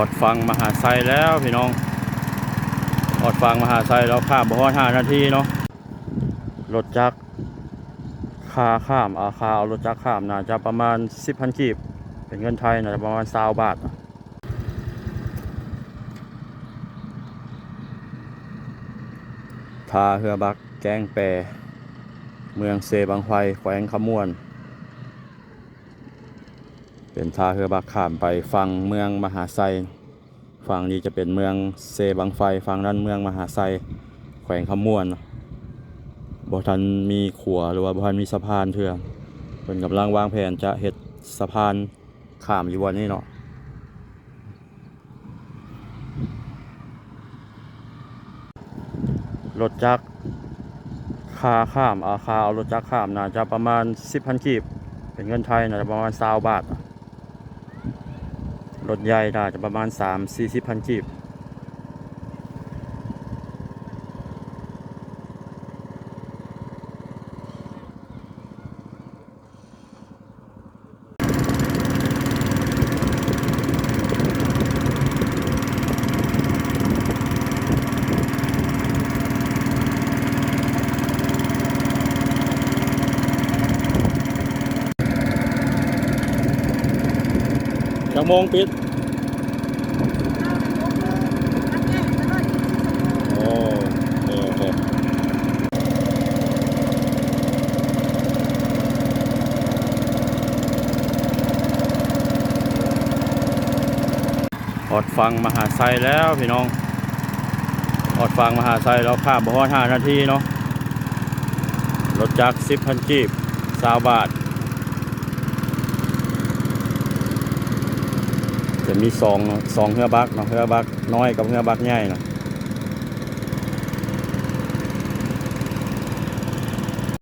อดฟังมหาไซแล้วพี่น้อง อดฟังมหาไซแล้วข้ามบ่ฮอด5นาทีเนาะ รถจักรคาข้ามอาคาเอารถจักรข้ามน่าจะประมาณ10,000กีบ เป็นเงินไทยน่าจะประมาณ20บาททาเฮือบักแกงแปรเมืองเซบังไฟแขวงขมวน เป็นทาเฮือบักขามไปฟังเมืองมหาไซฝั่งนี้จะเป็นเมืองเซบังไฟฝั่งนั้นเมืองมหาไซแขวงขมวนบ่ทันมีขัวหรือว่าบ่ทันมีสะพานเถื่อเพิ่นกำลังวางแผนจะเฮ็ดสะพานข้ามอยู่วันนี้เนาะรถจักรคาข้ามอาคาเอารถจักรข้ามน่าจะประมาณ 10,000 กีบ เป็นเงินไทยน่าจะประมาณ20บาท รถใหญ่น่าจะประมาณ 3 40,000กีบ จักโมงปิดโอ้โอเคออดฟังมหาไซแล้วพี่น้องอดฟังมหาไซแล้วข้ามบ่ฮอด5นาทีเนาะรถจักร10,000กีบ20บาท จะ มีสองสองเฮือบักเนาะเฮือบักน้อยกับเฮือบักใหญ่เนาะ